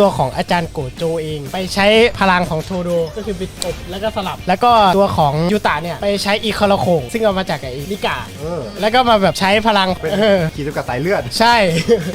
ตัวของอาจารย์โกโจเอง ไปใช้พลังของโทโดก็คือไปตบแล้วก็สลับ แล้วก็ตัวของยูตะเนี่ยไปใช้อีคาราโคงซึ่งเอามาจากไอ้ลิกาเออแล้วก็มาแบบใช้พลังเป็นเออขีดกับสายเลือด ใช่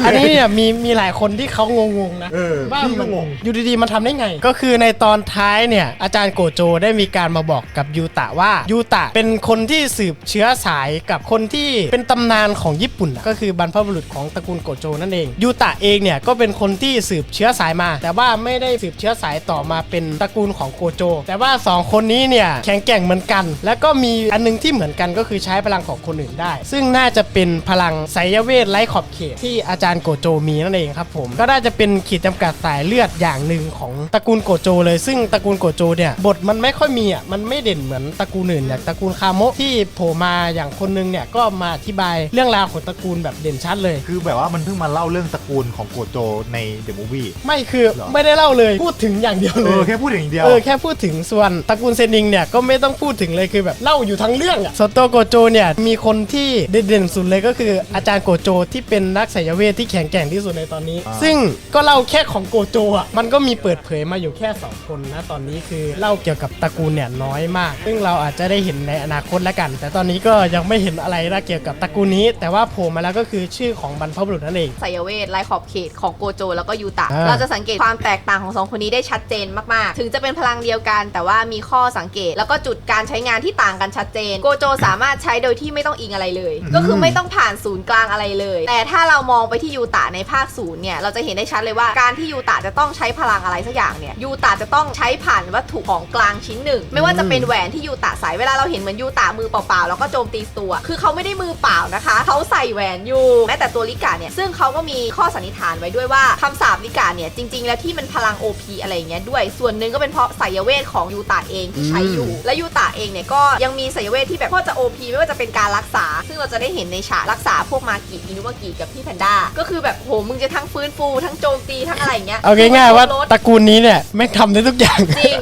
อันนี้เนี่ยมีมีหลายคนที่เขางงๆนะเออว่าพี่ก็มันงง อยู่ดีๆมันทำได้ไง ก็คือในตอนท้ายเนี่ยอาจารย์โกโจได้มีการมาบอกกับยูตะว่ายูตะเป็นคนที่สืบเชื้อสายกับคนที่เป็นตำนานของญี่ปุ่นอะก็คือบรรพบุรุษของตระกูลโกโจนั่นเองยูตะเองเนี่ยก็เป็นคนที่สืบเชื้อสายมา แต่ว่าไม่ได้สืบเชื้อสายต่อมาเป็นตระกูลของโกโจ แต่ว่าสองคนนี้เนี่ยแข็งแกร่งเหมือนกัน แล้วก็มีอันนึงที่เหมือนกันก็คือใช้พลังของคนอื่นได้ ซึ่งน่าจะเป็นพลังไสยเวทไร้ขอบเขตที่อาจารย์โกโจมีนั่นเองครับผมก็น่าจะเป็นขีดจำกัดสายเลือดอย่างหนึ่งของตระกูลโกโจ เลยซึ่งตระกูลโกโจเนี่ยบทมันไม่ค่อยมีอะมันไม่เด่นเหมือนตระกูลอื่นอย่างตระกูลคาโมะที่โผล่มาอย่างคนนึงเนี่ยก็มาอธิบายเรื่องราวของตระกูลแบบเด่นชัดเลย คือแบบว่ามันเพิ่งมาเล่าเรื่องตระกูลของโกโจในเดอะมูฟวี่ไม่คือเหรอ ไม่ได้เล่าเลยพูดถึงอย่างเดียวเอเลอย แค่พูดอย่างเดียว เออแค่พูดถึงส่วนตระกูลเซนิงเนี่ยก็ไม่ต้องพูดถึงเลยคือแบบเล่าอยู่ทั้งเรื่องอะส่วนตัวโกโจเนี่ยมีคนที่เด่นๆสุดเลยก็คืออาจารย์โกโจที่เป็นนักไสยเวทที่แข็งแกร่งที่สุดในตอนนี้ อ่า ซึ่งก็เล่าแค่ของโกโจอะมันก็มีเปิดเผยมาอยู่แค่2คนนะตอนนี้คือเล่าเกี่ยวกับตระกูลเนี่ยน้อยมาก ซึ่งเราอาจจะได้เห็นในอนาคตแล้วกัน แต่ตอนนี้ก็ยังไม่เห็นอะไรนะเกี่ยวกับตระกูลนี้ แต่ว่าโผล่มาแล้วก็คือชื่อของบรรพบุรุษนั่นเอง ไสยเวทไร้ขอบเขตของโกโจ แล้วก็ยูตะ อ่า เราจะสังเกตความแตกต่างของสองคนนี้ได้ชัดเจนมากๆ ถึงจะเป็นพลังเดียวกัน แต่ว่ามีข้อสังเกต แล้วก็จุดการใช้งานที่ต่างกันชัดเจน โกโจสามารถใช้โดยที่ไม่ต้องอิงอะไรเลย ก็คือไม่ต้องผ่านศูนย์กลางอะไรเลย แต่ถ้าเรามองไปที่ยูตะในภาคศูนย์เนี่ยเราจะเห็นได้ชัดเลยว่าการที่ยูตะจะต้องใช้พลังอะไรสักอย่างเนี่ยยูตะจะต้องใช้ผ่านวัตถุของกลางชิ้นหนึ่ง ไม่ว่าจะเป็นแหวนที่ยูตะใส่เวลาเราเห็นเหมือนยูตะมือเปล่าๆแล้วก็โจมตีตัว คือเขาไม่ได้มือเปล่านะคะเขาใส่แหวนอยู่แม้แต่ตัวลิกาเนี่ยซึ่งเขาก็มีข้อสันนิษฐานไว้ด้วยว่าคำสาปลิกาเนี่ยจริง ๆ แล้วที่มันพลัง OP อะไรอย่างเงี้ยด้วย ส่วนหนึ่งก็เป็นเพราะสายเวทของยูตะเองที่ใช้อยู่ และยูตะเองเนี่ยก็ยังมีสายเวทที่แบบก็จะ OP ไม่ว่าจะเป็นการรักษา ซึ่งเราจะได้เห็นในฉากรักษาพวกมากิอินุวากิกับพี่แพนด้าก็คือแบบโหมึงจะทั้งฟื้นฟูทั้งโจมตีทั้งอะไรอย่างเงี้ยเอาง่ายๆว่าลดตระกูลนี้เนี่ยแม่งทำได้ทุกอย่าง จริง